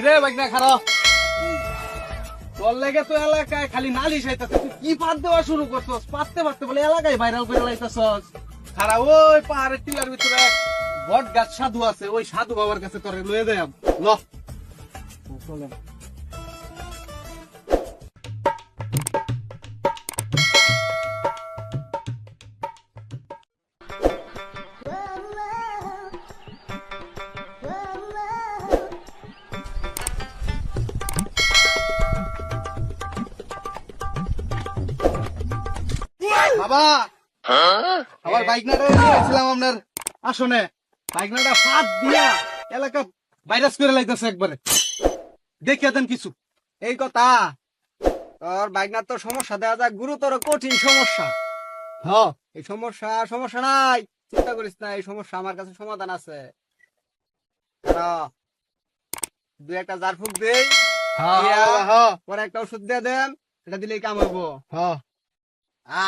কিরে লেগে তো এলাকায় খালি নালিশ হইতাছে। তুই কি পাত শুরু করছস? পাততে পারতে বলে এলাকায় ভাইরাল করে লাইতাছস। খারা, ওই পাহাড়ের টিলার ভিতরে বট গাছ সাধু আছে, ওই সাধু বাবার কাছে তোরে লয়ে দেয় ল। চলে। বাবা। আমার বাইকনাটা নিয়েছিলাম আপনার। আসনে বাইকনাটা ফাঁদ দিয়া এলাকা ভাইরাস করে লাইতেছে একবারে। দেখিয়া দেন কিছু। এই কথা তোর বাইকনার তো সমস্যা দেওয়া যায় গুরুতর কঠিন সমস্যা। এই সমস্যা সমস্যা নাই। চিন্তা করিস না এই সমস্যা আমার কাছে সমাধান আছে। দুই একটা জার ফুক দেই। পরে একটা ওষুধ দিয়ে দেন এটা দিলেই কাম হ্যাঁ আ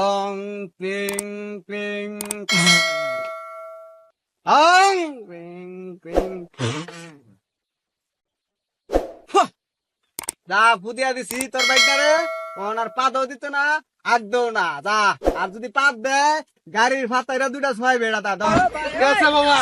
অং ক্রিং ক্রিং অং ক্রিং ফুহ! যা ফুদিয়া দিছি তোর বাইকটারে ওনার পাদও দিত না আগদেও না। যা আর যদি পাত দেয় গাড়ির ফাতাইরা দুইটা ছয় বেড়া আছে বাবা